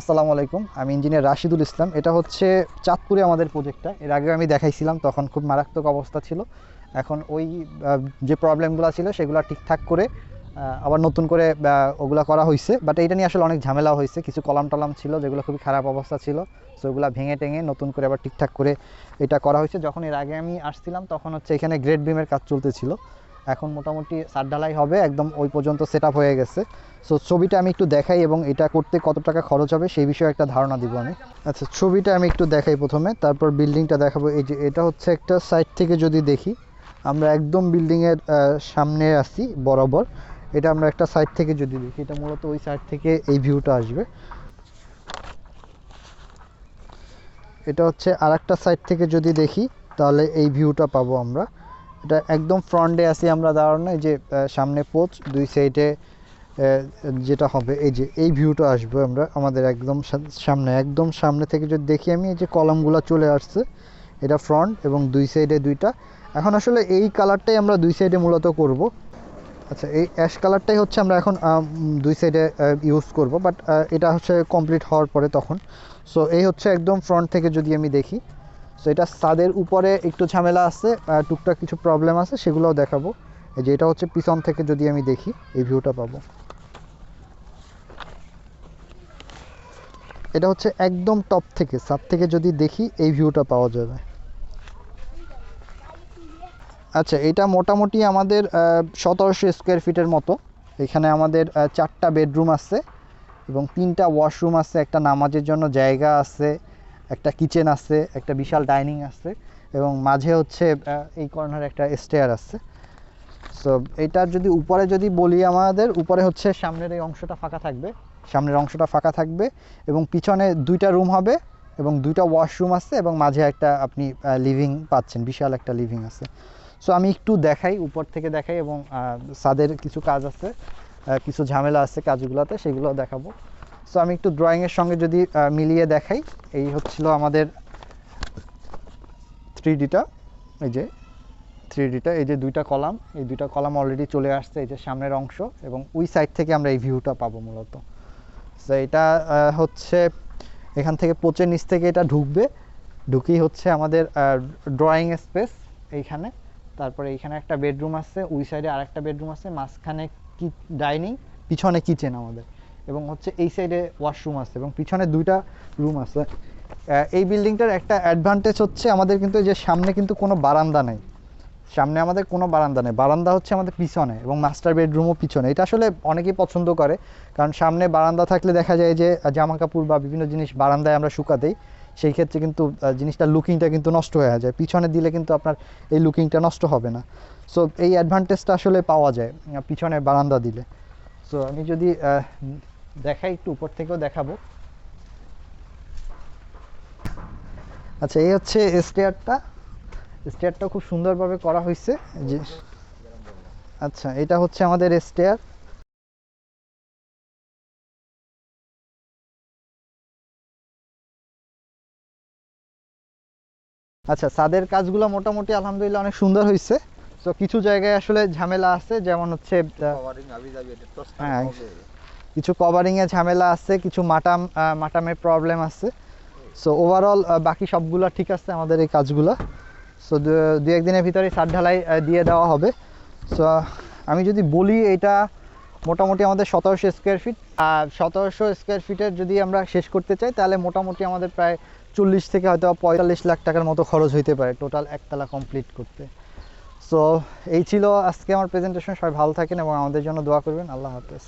আসসালামু আলাইকুম, আমি ইঞ্জিনিয়ার রাশিদুল ইসলাম। এটা হচ্ছে চাঁদপুরে আমাদের প্রজেক্টটা এর আগে আমি দেখাইছিলাম, তখন খুব মারাত্মক অবস্থা ছিল। এখন ওই যে প্রবলেমগুলো ছিল, সেগুলো ঠিকঠাক করে আবার নতুন করে ওগুলা করা হয়েছে বাট এটা নিয়ে আসলে অনেক ঝামেলা হয়েছে কিছু কলাম টলাম ছিল, যেগুলো খুবই খারাপ অবস্থা ছিল। সো ওগুলো ভেঙে টেঙে নতুন করে আবার ঠিকঠাক করে এটা করা হয়েছে যখন এর আগে আমি আসছিলাম, তখন হচ্ছে এখানে গ্রেড বিমের কাজ চলতেছিল। এখন মোটামুটি সার ঢালাই হবে, একদম ওই পর্যন্ত সেট হয়ে গেছে। সো ছবিটা আমি একটু দেখাই এবং এটা করতে কত টাকা খরচ হবে সেই বিষয়ে একটা ধারণা দিব আমি। আচ্ছা ছবিটা আমি একটু দেখাই প্রথমে, তারপর বিল্ডিংটা দেখাবো। এই যে, এটা হচ্ছে একটা সাইড থেকে যদি দেখি, আমরা একদম বিল্ডিংয়ের সামনে আসি বরাবর। এটা আমরা একটা সাইড থেকে যদি দেখি, এটা মূলত ওই সাইড থেকে এই ভিউটা আসবে। এটা হচ্ছে আর সাইড থেকে যদি দেখি, তাহলে এই ভিউটা পাবো আমরা। এটা একদম ফ্রন্টে আসি আমরা দাঁড়ানো এই যে সামনে পোচ দুই সাইডে যেটা হবে, এই যে, এই ভিউটা আসবে আমরা, আমাদের একদম সামনে একদম সামনে থেকে যদি দেখি আমি, এই যে কলামগুলো চলে আসছে, এটা ফ্রন্ট এবং দুই সাইডে দুইটা। এখন আসলে এই কালারটাই আমরা দুই সাইডে মূলত করব। আচ্ছা এই অ্যাশ কালারটাই হচ্ছে আমরা এখন দুই সাইডে ইউজ করব বাট এটা হচ্ছে কমপ্লিট হওয়ার পরে তখন। সো এই হচ্ছে একদম ফ্রন্ট থেকে যদি আমি দেখি। সো এটা ছাদের উপরে একটু ঝামেলা আছে টুকটাক কিছু প্রবলেম আছে, সেগুলোও দেখাবো। এই যে এটা হচ্ছে পিছন থেকে যদি আমি দেখি, এই ভিউটা পাবো। এটা হচ্ছে একদম টপ থেকে সাত থেকে যদি দেখি, এই ভিউটা পাওয়া যাবে। আচ্ছা এটা মোটামুটি আমাদের সতেরোশো স্কোয়ার ফিটের মতো। এখানে আমাদের চারটা বেডরুম আছে এবং তিনটা ওয়াশরুম আছে, একটা নামাজের জন্য জায়গা আছে। একটা কিচেন আছে, একটা বিশাল ডাইনিং আছে এবং মাঝে হচ্ছে এই কর্নারে একটা স্টেয়ার আছে। সো এটার যদি উপরে যদি বলি আমাদের, উপরে হচ্ছে সামনের এই অংশটা ফাঁকা থাকবে। সামনের অংশটা ফাঁকা থাকবে এবং পিছনে দুইটা রুম হবে এবং দুইটা ওয়াশরুম আছে এবং মাঝে একটা আপনি লিভিং পাচ্ছেন, বিশাল একটা লিভিং আছে। সো আমি একটু দেখাই, উপর থেকে দেখাই এবং ছাদের কিছু কাজ আছে কিছু ঝামেলা আছে কাজগুলোতে, সেগুলো দেখাবো। সো আমি একটু ড্রয়িংয়ের সঙ্গে যদি মিলিয়ে দেখাই, এই হচ্ছিল আমাদের থ্রি ডিটা এই যে থ্রি ডিটা এই যে দুইটা কলাম, এই দুইটা কলাম অলরেডি চলে আসছে, এই যে সামনের অংশ, এবং ওই সাইড থেকে আমরা এই ভিউটা পাবো মূলত। তো এটা হচ্ছে এখান থেকে পোচের নিচ থেকে এটা ঢুকবে, ঢুকেই হচ্ছে আমাদের ড্রয়িং স্পেস এইখানে। তারপরে এইখানে একটা বেডরুম আছে, ওই সাইডে আরেকটা বেডরুম আছে, মাঝখানে কি ডাইনিং পিছনে কিচেন আমাদের। এবং হচ্ছে এই সাইডে ওয়াশরুম আছে এবং পিছনে দুইটা রুম আছে। এই বিল্ডিংটার একটা অ্যাডভান্টেজ হচ্ছে আমাদের কিন্তু যে সামনে কিন্তু কোনো বারান্দা নেই। সামনে আমাদের কোনো বারান্দা নেই। বারান্দা হচ্ছে আমাদের পিছনে এবং মাস্টার বেডরুমও পিছনে। এটা আসলে অনেকেই পছন্দ করে, কারণ সামনে বারান্দা থাকলে দেখা যায় যে জামা কাপড় বা বিভিন্ন জিনিস বারান্দায় আমরা শুকাতেই সেই ক্ষেত্রে কিন্তু জিনিসটা লুকিংটা কিন্তু নষ্ট হয়ে যায়। পিছনে দিলে কিন্তু আপনার এই লুকিংটা নষ্ট হবে না। সো এই অ্যাডভান্টেজটা আসলে পাওয়া যায় পিছনে বারান্দা দিলে। সো আমি যদি দেখাই একটু উপর থেকেও দেখাবো। আচ্ছা এই হচ্ছে স্টেয়ারটা। স্টেয়ারটা খুব সুন্দরভাবে করা হয়েছে। যে আচ্ছা এটা হচ্ছে আমাদের স্টেয়ার। আচ্ছা ছাদের কাজগুলো মোটামুটি আলহামদুলিল্লাহ অনেক সুন্দর হয়েছে। তো কিছু জায়গায় আসলে ঝামেলা আছে যেমন হচ্ছে হ্যাঁ, কিছু কভারিং এ ঝামেলা আছে, কিছু মাটাম মাটামের প্রবলেম আছে। সো ওভারঅল বাকি সবগুলা ঠিক আছে আমাদের এই কাজগুলো। সো দু একদিনের ভিতরে সার ঢালাই দিয়ে দেওয়া হবে। সো আমি যদি বলি এটা মোটামুটি আমাদের সতেরোশো স্কোয়ার ফিট আর সতেরোশো স্কোয়ার ফিটের যদি আমরা শেষ করতে চাই, তাহলে মোটামুটি আমাদের প্রায় চল্লিশ থেকে হয়তো পঁয়তাল্লিশ লাখ টাকার মতো খরচ হইতে পারে টোটাল একতলা কমপ্লিট করতে। সো এই ছিল আজকে আমার প্রেজেন্টেশন সবাই ভালো থাকেন এবং আমাদের জন্য দোয়া করবেন। আল্লাহ হাফেজ।